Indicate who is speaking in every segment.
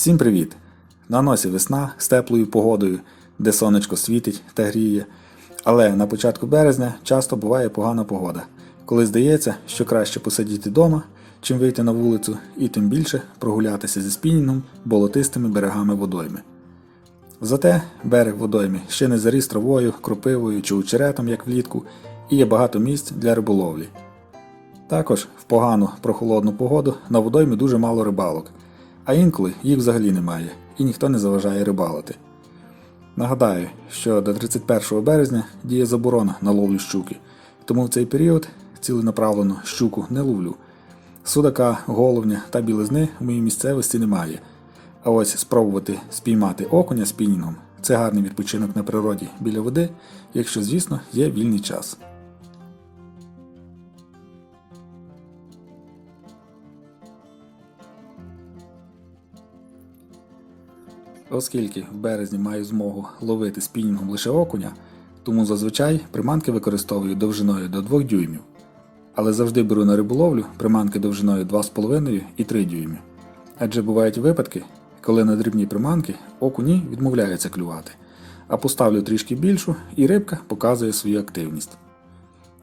Speaker 1: Всім привіт! На носі весна з теплою погодою, де сонечко світить та гріє. Але на початку березня часто буває погана погода, коли здається, що краще посидіти вдома, чим вийти на вулицю, і тим більше прогулятися зі спінінгом болотистими берегами водойми. Зате берег водойми ще не заріс травою, кропивою чи очеретом, як влітку, і є багато місць для риболовлі. Також в погану прохолодну погоду на водоймі дуже мало рибалок, а інколи їх взагалі немає і ніхто не заважає рибалити. Нагадаю, що до 31 березня діє заборона на ловлю щуки, тому в цей період ціленаправлено щуку не ловлю. Судака, головня та білизни в моїй місцевості немає. А ось спробувати спіймати окуня спінінгом це гарний відпочинок на природі біля води, якщо, звісно, є вільний час. Оскільки в березні маю змогу ловити спінінгом лише окуня, тому зазвичай приманки використовую довжиною до 2 дюймів. Але завжди беру на риболовлю приманки довжиною 2,5 і 3 дюйми. Адже бувають випадки, коли на дрібні приманки окуні відмовляються клювати, а поставлю трішки більшу і рибка показує свою активність.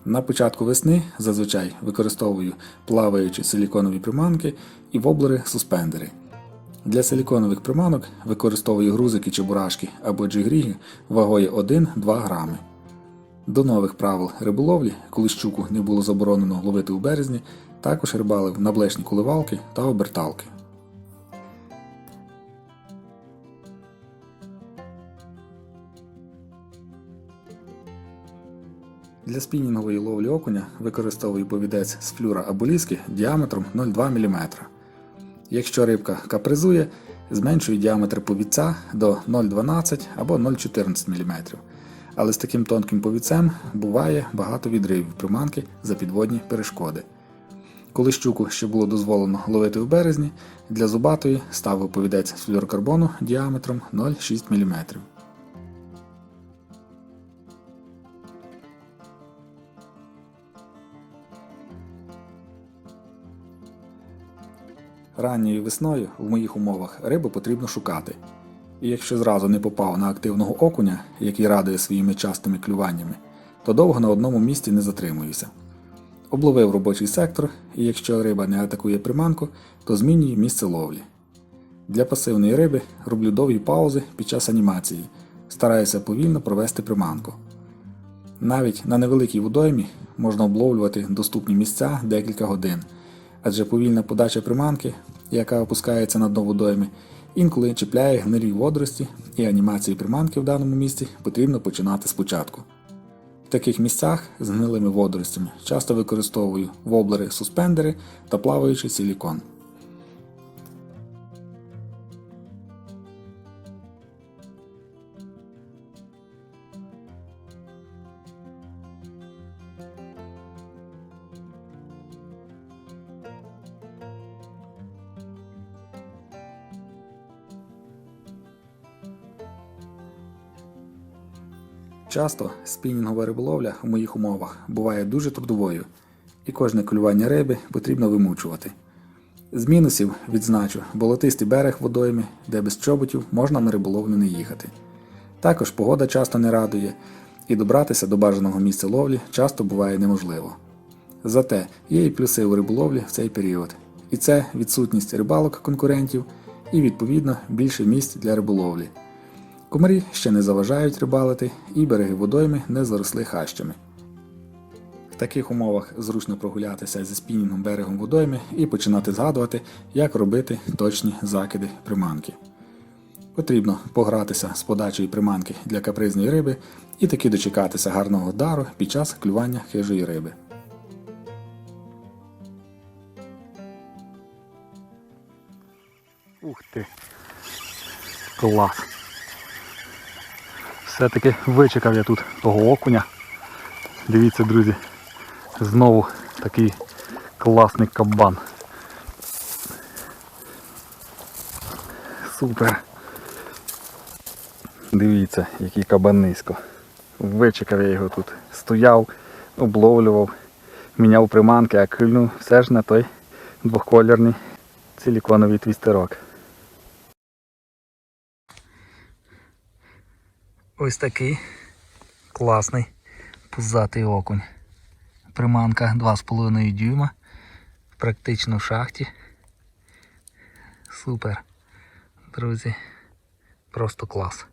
Speaker 1: На початку весни зазвичай використовую плаваючі силіконові приманки і воблери-суспендери. Для силіконових приманок використовую грузики чи бурашки або джигріги вагою 1-2 грами. До нових правил риболовлі, коли щуку не було заборонено ловити у березні, також рибалив на блешні коливалки та оберталки. Для спінінгової ловлі окуня використовую повідець з флюра або ліски діаметром 0,2 мм. Якщо рибка капризує, зменшую діаметр повідця до 0,12 або 0,14 мм. Але з таким тонким повідцем буває багато відривів приманки за підводні перешкоди. Коли щуку ще було дозволено ловити в березні, для зубатої ставив повідець з діаметром 0,6 мм. Ранньою весною в моїх умовах рибу потрібно шукати. І якщо зразу не попав на активного окуня, який радує своїми частими клюваннями, то довго на одному місці не затримуюся. Обловив робочий сектор, і якщо риба не атакує приманку, то змінюю місце ловлі. Для пасивної риби роблю довгі паузи під час анімації, стараюся повільно провести приманку. Навіть на невеликій водоймі можна обловлювати доступні місця декілька годин, адже повільна подача приманки, яка опускається на дно водойми, інколи чіпляє гнилі водорості, і анімації приманки в даному місці потрібно починати спочатку. В таких місцях з гнилими водоростями часто використовую воблери-суспендери та плаваючий силікон. Часто спінінгова риболовля в моїх умовах буває дуже трудовою, і кожне клювання риби потрібно вимучувати. З мінусів відзначу болотистий берег водойми, де без чоботів можна на риболовлю не їхати. Також погода часто не радує, і добратися до бажаного місця ловлі часто буває неможливо. Зате є і плюси у риболовлі в цей період, і це відсутність рибалок конкурентів і, відповідно, більше місць для риболовлі. Комарі ще не заважають рибалити, і береги водойми не заросли хащами. В таких умовах зручно прогулятися зі спінінгом берегом водойми і починати згадувати, як робити точні закиди приманки. Потрібно погратися з подачею приманки для капризної риби і таки дочекатися гарного дару під час клювання хижої риби.
Speaker 2: Ух ти. Клас. Все-таки вичекав я тут того окуня. Дивіться, друзі, знову такий класний кабан. Супер. Дивіться, який кабанисько. Вичекав я його тут. Стояв, обловлював, міняв приманки, а клюнув все ж на той двохколірний силіконовий твістерок. Ось такий класний пузатий окунь. Приманка 2,5 дюйма. Практично в шахті. Супер. Друзі. Просто клас.